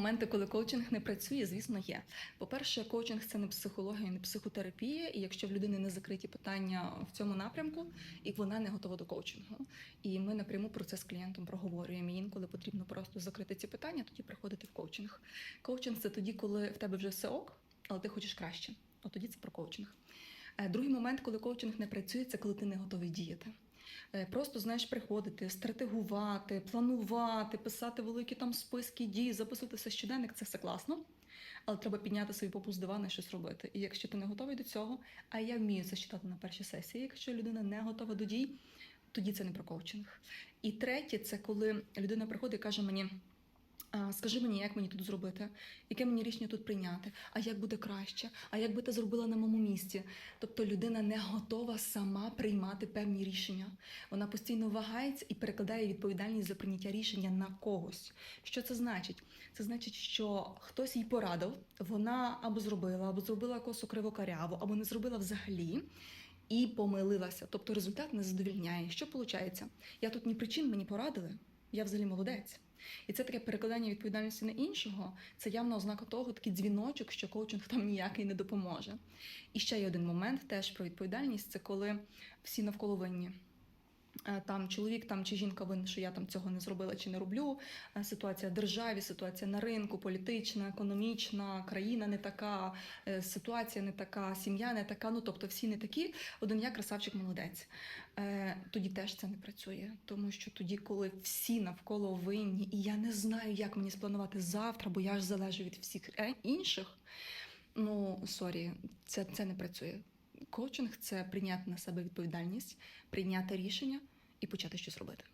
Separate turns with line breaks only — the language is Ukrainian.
Моменти, коли коучинг не працює, звісно, є. По-перше, коучинг це не психологія, не психотерапія. І якщо в людини не закриті питання в цьому напрямку, і вона не готова до коучингу. І ми напряму про це з клієнтом проговорюємо. І інколи потрібно просто закрити ці питання, тоді приходити в коучинг. Коучинг це тоді, коли в тебе вже все ок, але ти хочеш краще. От тоді це про коучинг. Е, Другий момент, коли коучинг не працює, це коли ти не готовий діяти. Е, Просто знаєш приходити, стратегувати, планувати, писати великі там списки дій, записуватися щоденник це все класно. Але треба підняти свій попу з дивана і щось робити. І якщо ти не готовий до цього, а я вмію це читати на першій сесії, якщо людина не готова до дій, тоді це не про коучинг. І третє, це коли людина приходить і каже мені. «А, Скажи мені, як мені тут зробити, яке мені рішення тут прийняти, а як буде краще, а як би ти зробила на моєму місці. Тобто людина не готова сама приймати певні рішення. Вона постійно вагається і перекладає відповідальність за прийняття рішення на когось. Що це значить? Це значить, що хтось їй порадив, вона або зробила, або зробила косу кривокаряву, або не зробила взагалі. І помилилася, тобто результат не задовільняє. Що виходить? Я тут ні причин мені порадили, я взагалі молодець. І це таке перекладання відповідальності на іншого. Це явно ознака того, такий дзвіночок, що коучинг там ніякий не допоможе. І ще є один момент теж про відповідальність: це коли всі навколо винні. Е, Там чоловік там чи жінка винна, що я там цього не зробила чи не роблю. Е, Ситуація в державі, ситуація на ринку, політична, економічна, країна не така, е, ситуація не така, сім'я не така. Ну тобто всі не такі. Один я красавчик молодець. Тоді теж це не працює, тому що тоді, коли всі навколо винні, і я не знаю, як мені спланувати завтра, бо я ж залежу від всіх інших. Ну сорі, це, це не працює. Коучинг це прийняти на себе відповідальність, прийняти рішення і почати щось робити.